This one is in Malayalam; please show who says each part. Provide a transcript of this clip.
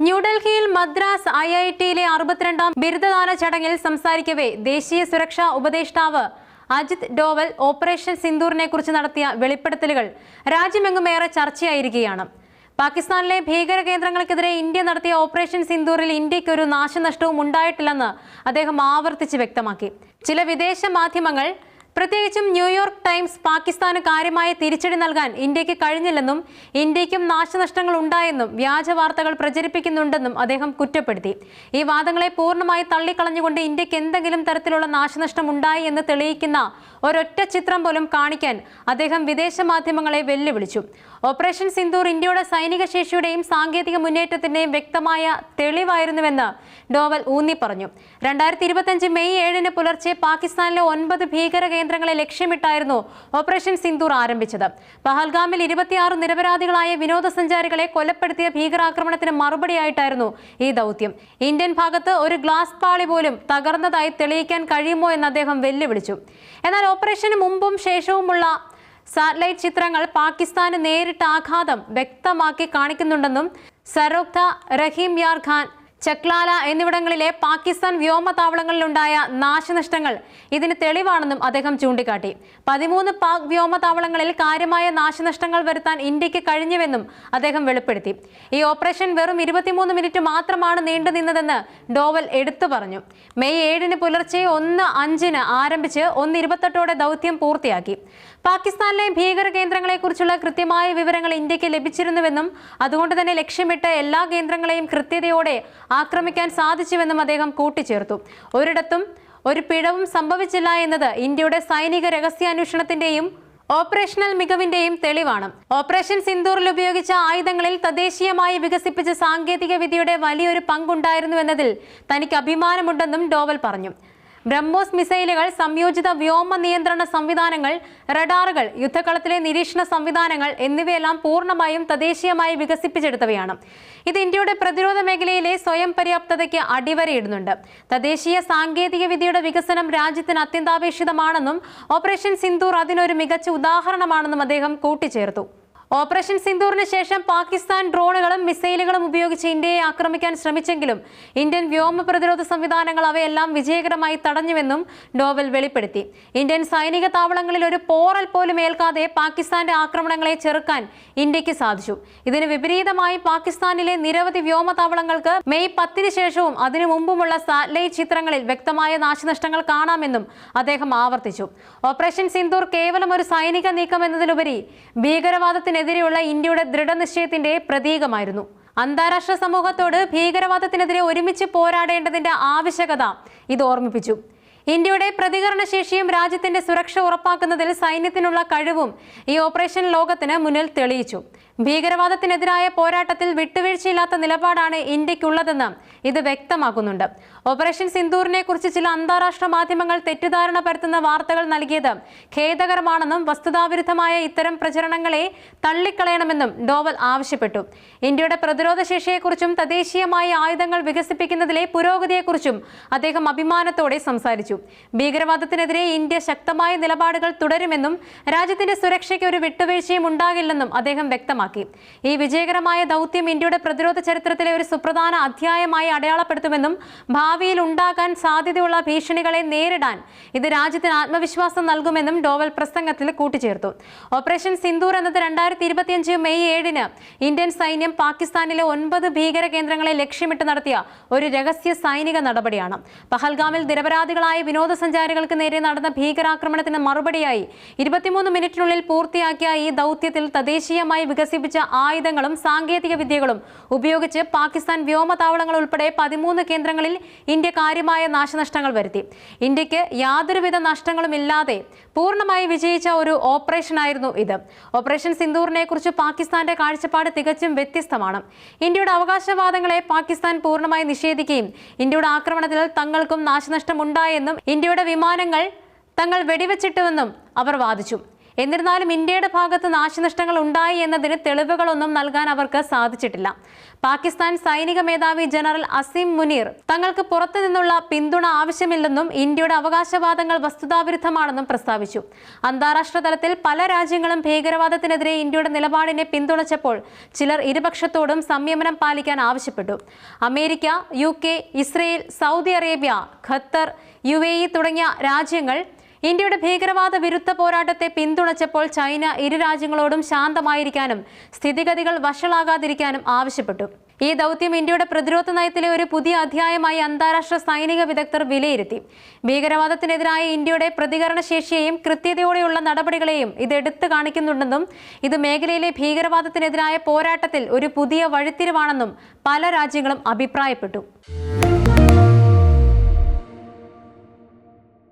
Speaker 1: ന്യൂഡൽഹിയിൽ മദ്രാസ് ഐ ഐ ടിയിലെ അറുപത്തിരണ്ടാം ബിരുദദാന ചടങ്ങിൽ സംസാരിക്കവേ ദേശീയ സുരക്ഷാ ഉപദേഷ്ടാവ് അജിത് ഡോവൽ ഓപ്പറേഷൻ സിന്ദൂറിനെ കുറിച്ച് നടത്തിയ വെളിപ്പെടുത്തലുകൾ രാജ്യമെങ്ങുമേറെ ചർച്ചയായിരിക്കുകയാണ്. പാകിസ്ഥാനിലെ ഭീകര കേന്ദ്രങ്ങൾക്കെതിരെ ഇന്ത്യ നടത്തിയ ഓപ്പറേഷൻ സിന്ദൂറിൽ ഇന്ത്യയ്ക്ക് ഒരു നാശനഷ്ടവും ഉണ്ടായിട്ടില്ലെന്ന് അദ്ദേഹം ആവർത്തിച്ച് വ്യക്തമാക്കി. ചില വിദേശ മാധ്യമങ്ങൾ പ്രത്യേകിച്ചും ന്യൂയോർക്ക് ടൈംസ് പാകിസ്ഥാന് കാര്യമായ തിരിച്ചടി നൽകാൻ ഇന്ത്യയ്ക്ക് കഴിഞ്ഞില്ലെന്നും ഇന്ത്യക്കും നാശനഷ്ടങ്ങൾ ഉണ്ടായെന്നും വ്യാജ വാർത്തകൾ പ്രചരിപ്പിക്കുന്നുണ്ടെന്നും അദ്ദേഹം കുറ്റപ്പെടുത്തി. ഈ വാദങ്ങളെ പൂർണമായി തള്ളിക്കളഞ്ഞുകൊണ്ട് ഇന്ത്യയ്ക്ക് എന്തെങ്കിലും തരത്തിലുള്ള നാശനഷ്ടം ഉണ്ടായി എന്ന് തെളിയിക്കുന്ന ഒരൊറ്റ ചിത്രം പോലും കാണിക്കാൻ അദ്ദേഹം വിദേശ മാധ്യമങ്ങളെ വെല്ലുവിളിച്ചു. ഓപ്പറേഷൻ സിന്ദൂർ ഇന്ത്യയുടെ സൈനിക ശേഷിയുടെയും സാങ്കേതിക മുന്നേറ്റത്തിന്റെയും വ്യക്തമായ തെളിവായിരുന്നുവെന്ന് ഡോവൽ ഊന്നി പറഞ്ഞു രണ്ടായിരത്തി ഇരുപത്തിയഞ്ച് മെയ് ഏഴിന് പുലർച്ചെ പാകിസ്ഥാനിലെ ഒൻപത് ഭീകര കേന്ദ്രങ്ങളെ ലക്ഷ്യമിട്ടായിരുന്നു ഓപ്പറേഷൻ സിന്ദൂർ ആരംഭിച്ചത്. പഹൽഗാമിൽ ഇരുപത്തിയാറ് നിരപരാധികളായ വിനോദസഞ്ചാരികളെ കൊലപ്പെടുത്തിയ ഭീകരാക്രമണത്തിന് മറുപടിയായിട്ടായിരുന്നു ഈ ദൗത്യം. ഇന്ത്യൻ ഭാഗത്ത് ഒരു ഗ്ലാസ് പാളി പോലും തകർന്നതായി തെളിയിക്കാൻ കഴിയുമോ എന്ന് അദ്ദേഹം വെല്ലുവിളിച്ചു. എന്നാൽ ഓപ്പറേഷന് മുമ്പും ശേഷവുമുള്ള സാറ്റലൈറ്റ് ചിത്രങ്ങൾ പാകിസ്ഥാന് നേരിട്ട ആഘാതം വ്യക്തമാക്കി കാണിക്കുന്നുണ്ടെന്നും സരോക്ത റഹീം യാർ ഖാൻ ചക്ലാല എന്നിവിടങ്ങളിലെ പാകിസ്ഥാൻ വ്യോമതാവളങ്ങളിലുണ്ടായ നാശനഷ്ടങ്ങൾ ഇതിന് തെളിവാണെന്നും അദ്ദേഹം ചൂണ്ടിക്കാട്ടി. പതിമൂന്ന് പാക് വ്യോമതാവളങ്ങളിൽ കാര്യമായ നാശനഷ്ടങ്ങൾ വരുത്താൻ ഇന്ത്യയ്ക്ക് കഴിഞ്ഞുവെന്നും അദ്ദേഹം വെളിപ്പെടുത്തി. ഈ ഓപ്പറേഷൻ വെറും ഇരുപത്തിമൂന്ന് മിനിറ്റ് മാത്രമാണ് നീണ്ടുനിന്നതെന്ന് ഡോവൽ എടുത്തു പറഞ്ഞു. മെയ് ഏഴിന് പുലർച്ചെ ഒന്ന് അഞ്ചിന് ആരംഭിച്ച് ഒന്ന് ഇരുപത്തെട്ടോടെ ദൗത്യം പൂർത്തിയാക്കി. പാകിസ്ഥാനിലെ ഭീകര കേന്ദ്രങ്ങളെക്കുറിച്ചുള്ള കൃത്യമായ വിവരങ്ങൾ ഇന്ത്യയ്ക്ക് ലഭിച്ചിരുന്നുവെന്നും അതുകൊണ്ട് തന്നെ ലക്ഷ്യമിട്ട് എല്ലാ കേന്ദ്രങ്ങളെയും കൃത്യതയോടെ ആക്രമിക്കാൻ സാധിച്ചുവെന്നും അദ്ദേഹം കൂട്ടിച്ചേർത്തു. ഒരിടത്തും ഒരു പിഴവും സംഭവിച്ചില്ല എന്നത് ഇന്ത്യയുടെ സൈനിക രഹസ്യാന്വേഷണത്തിന്റെയും ഓപ്പറേഷണൽ മികവിന്റെയും തെളിവാണ്. ഓപ്പറേഷൻ സിന്ദൂറിൽ ഉപയോഗിച്ച ആയുധങ്ങളിൽ തദ്ദേശീയമായി വികസിപ്പിച്ച സാങ്കേതിക വിദ്യയുടെ വലിയൊരു പങ്കുണ്ടായിരുന്നുവെന്നതിൽ തനിക്ക് അഭിമാനമുണ്ടെന്നും ഡോവൽ പറഞ്ഞു. ബ്രഹ്മോസ് മിസൈലുകൾ സംയോജിത വ്യോമ നിയന്ത്രണ സംവിധാനങ്ങൾ റഡാറുകൾ യുദ്ധകളത്തിലെ നിരീക്ഷണ സംവിധാനങ്ങൾ എന്നിവയെല്ലാം പൂർണമായും തദ്ദേശീയമായി വികസിപ്പിച്ചെടുത്തവയാണ്. ഇത് ഇന്ത്യയുടെ പ്രതിരോധ മേഖലയിലെ സ്വയം പര്യാപ്തതയ്ക്ക് അടിവരയിടുന്നുണ്ട്. തദ്ദേശീയ സാങ്കേതിക വിദ്യയുടെ വികസനം രാജ്യത്തിന് അത്യന്താപേക്ഷിതമാണെന്നും ഓപ്പറേഷൻ സിന്ധൂർ അതിനൊരു മികച്ച ഉദാഹരണമാണെന്നും അദ്ദേഹം കൂട്ടിച്ചേർത്തു. ഓപ്പറേഷൻ സിന്ദൂറിന് ശേഷം പാകിസ്ഥാൻ ഡ്രോണുകളും മിസൈലുകളും ഉപയോഗിച്ച് ഇന്ത്യയെ ആക്രമിക്കാൻ ശ്രമിച്ചെങ്കിലും ഇന്ത്യൻ വ്യോമ പ്രതിരോധ സംവിധാനങ്ങൾ അവയെല്ലാം വിജയകരമായി തടഞ്ഞുവെന്നും ഡോവൽ വെളിപ്പെടുത്തി. ഇന്ത്യൻ സൈനിക താവളങ്ങളിൽ ഒരു പോറൽ പോലും ഏൽക്കാതെ പാകിസ്ഥാന്റെ ആക്രമണങ്ങളെ ചെറുക്കാൻ ഇന്ത്യയ്ക്ക് സാധിച്ചു. ഇതിന് വിപരീതമായി പാകിസ്ഥാനിലെ നിരവധി വ്യോമതാവളങ്ങൾക്ക് മെയ് പത്തിന് ശേഷവും അതിനു മുമ്പുമുള്ള സാറ്റലൈറ്റ് ചിത്രങ്ങളിൽ വ്യക്തമായ നാശനഷ്ടങ്ങൾ കാണാമെന്നും അദ്ദേഹം ആവർത്തിച്ചു. ഓപ്പറേഷൻ സിന്ദൂർ കേവലം ഒരു സൈനിക നീക്കം എന്നതിലുപരി ഭീകരവാദത്തിനെതിരെയുള്ള ഇന്ത്യയുടെ ദൃഢനിശ്ചയത്തിന്റെ പ്രതീകമായിരുന്നു. അന്താരാഷ്ട്ര സമൂഹത്തോട് ഭീകരവാദത്തിനെതിരെ ഒരുമിച്ച് പോരാടേണ്ടതിന്റെ ആവശ്യകത ഇത് ഓർമ്മിപ്പിച്ചു. ഇന്ത്യയുടെ പ്രതികരണശേഷിയും രാജ്യത്തിന്റെ സുരക്ഷ ഉറപ്പാക്കുന്നതിൽ സൈന്യത്തിനുള്ള കഴിവും ഈ ഓപ്പറേഷൻ ലോകത്തിന് മുന്നിൽ തെളിയിച്ചു. ഭീകരവാദത്തിനെതിരായ പോരാട്ടത്തിൽ വിട്ടുവീഴ്ചയില്ലാത്ത നിലപാടാണ് ഇന്ത്യക്കുള്ളതെന്ന് ഇത് വ്യക്തമാക്കുന്നുണ്ട്. ഓപ്പറേഷൻ സിന്ദൂറിനെ കുറിച്ച് ചില അന്താരാഷ്ട്ര മാധ്യമങ്ങൾ തെറ്റിദ്ധാരണ പരത്തുന്ന വാർത്തകൾ നൽകിയത് ഖേദകരമാണെന്നും വസ്തുതാവിരുദ്ധമായ ഇത്തരം പ്രചരണങ്ങളെ തള്ളിക്കളയണമെന്നും ഡോവൽ ആവശ്യപ്പെട്ടു. ഇന്ത്യയുടെ പ്രതിരോധ ശേഷിയെക്കുറിച്ചും തദ്ദേശീയമായ ആയുധങ്ങൾ വികസിപ്പിക്കുന്നതിലെ പുരോഗതിയെക്കുറിച്ചും അദ്ദേഹം അഭിമാനത്തോടെ സംസാരിച്ചു. ഭീകരവാദത്തിനെതിരെ ഇന്ത്യ ശക്തമായ നിലപാടുകൾ തുടരുമെന്നും രാജ്യത്തിന്റെ സുരക്ഷയ്ക്ക് ഒരു വിട്ടുവീഴ്ചയും ഉണ്ടാകില്ലെന്നും അദ്ദേഹം വ്യക്തമാക്കി. ഈ വിജയകരമായ ദൗത്യം ഇന്ത്യയുടെ പ്രതിരോധ ചരിത്രത്തിലെ ഒരു സുപ്രധാന അധ്യായമായി അടയാളപ്പെടുത്തുമെന്നും ഭാവിയിൽ ഉണ്ടാകാൻ സാധ്യതയുള്ള ഭീഷണികളെ നേരിടാൻ ഇത് രാജ്യത്തിന് ആത്മവിശ്വാസം നൽകുമെന്നും ഡോവൽ പ്രസംഗത്തിൽ കൂട്ടിച്ചേർത്തു. ഓപ്പറേഷൻ സിന്ദൂർ എന്നത് രണ്ടായിരത്തി ഇരുപത്തിയഞ്ച് മെയ് ഏഴിന് ഇന്ത്യൻ സൈന്യം പാകിസ്ഥാനിലെ ഒൻപത് ഭീകര കേന്ദ്രങ്ങളെ ലക്ഷ്യമിട്ട് നടത്തിയ ഒരു രഹസ്യ സൈനിക നടപടിയാണ്. പഹൽഗാമിൽ നിരപരാധികളായ വിനോദസഞ്ചാരികൾക്ക് നേരെ നടന്ന ഭീകരാക്രമണത്തിന് മറുപടിയായി ഇരുപത്തിമൂന്ന് മിനിറ്റിനുള്ളിൽ പൂർത്തിയാക്കിയ ഈ ദൗത്യത്തിൽ തദ്ദേശീയമായി വികസിപ്പിച്ച ആയുധങ്ങളും സാങ്കേതിക വിദ്യകളും ഉപയോഗിച്ച് പാകിസ്ഥാൻ വ്യോമതാവളങ്ങൾ ഉൾപ്പെടെ പതിമൂന്ന് കേന്ദ്രങ്ങളിൽ ഇന്ത്യ കാര്യമായ നാശനഷ്ടങ്ങൾ വരുത്തി. ഇന്ത്യയ്ക്ക് യാതൊരുവിധ നഷ്ടങ്ങളും ഇല്ലാതെ പൂർണമായി വിജയിച്ച ഒരു ഓപ്പറേഷനായിരുന്നു ഇത്. ഓപ്പറേഷൻ സിന്ദൂറിനെ കുറിച്ച് പാകിസ്ഥാന്റെ കാഴ്ചപ്പാട് തികച്ചും വ്യത്യസ്തമാണ്. ഇന്ത്യയുടെ അവകാശവാദങ്ങളെ പാകിസ്ഥാൻ പൂർണമായി നിഷേധിക്കുകയും ഇന്ത്യയുടെ ആക്രമണത്തിൽ തങ്ങൾക്കും നാശനഷ്ടമുണ്ടായെന്നും ഇന്ത്യയുടെ വിമാനങ്ങൾ തങ്ങൾ വെടിവെച്ചിട്ടുവെന്നും അവർ വാദിച്ചു. എന്നിരുന്നാലും ഇന്ത്യയുടെ ഭാഗത്ത് നാശനഷ്ടങ്ങൾ ഉണ്ടായി എന്നതിന് തെളിവുകളൊന്നും നൽകാൻ അവർക്ക് സാധിച്ചിട്ടില്ല. പാകിസ്ഥാൻ സൈനിക മേധാവി ജനറൽ അസീം മുനീർ തങ്ങൾക്ക് പുറത്തു നിന്നുള്ള പിന്തുണ ആവശ്യമില്ലെന്നും ഇന്ത്യയുടെ അവകാശവാദങ്ങൾ വസ്തുതാവിരുദ്ധമാണെന്നും പ്രസ്താവിച്ചു. അന്താരാഷ്ട്ര തലത്തിൽ പല രാജ്യങ്ങളും ഭീകരവാദത്തിനെതിരെ ഇന്ത്യയുടെ നിലപാടിനെ പിന്തുണച്ചപ്പോൾ ചിലർ ഇരുപക്ഷത്തോടും സംയമനം പാലിക്കാൻ ആവശ്യപ്പെട്ടു. അമേരിക്ക യു ഇസ്രായേൽ സൗദി അറേബ്യ ഖത്തർ യു തുടങ്ങിയ രാജ്യങ്ങൾ ഇന്ത്യയുടെ ഭീകരവാദ വിരുദ്ധ പോരാട്ടത്തെ പിന്തുണച്ചപ്പോൾ ചൈന ഇരു രാജ്യങ്ങളോടും ശാന്തമായിരിക്കാനും സ്ഥിതിഗതികൾ വഷളാകാതിരിക്കാനും ആവശ്യപ്പെട്ടു. ഈ ദൗത്യം ഇന്ത്യയുടെ പ്രതിരോധ നയത്തിലെ ഒരു പുതിയ അധ്യായമായി അന്താരാഷ്ട്ര സൈനിക വിദഗ്ധർ വിലയിരുത്തി. ഭീകരവാദത്തിനെതിരായ ഇന്ത്യയുടെ പ്രതികരണശേഷിയെയും കൃത്യതയോടെയുള്ള നടപടികളെയും ഇത് എടുത്തു കാണിക്കുന്നുണ്ടെന്നും ഇത് മേഖലയിലെ ഭീകരവാദത്തിനെതിരായ പോരാട്ടത്തിൽ ഒരു പുതിയ വഴിത്തിരിവാണെന്നും പല രാജ്യങ്ങളും അഭിപ്രായപ്പെട്ടു.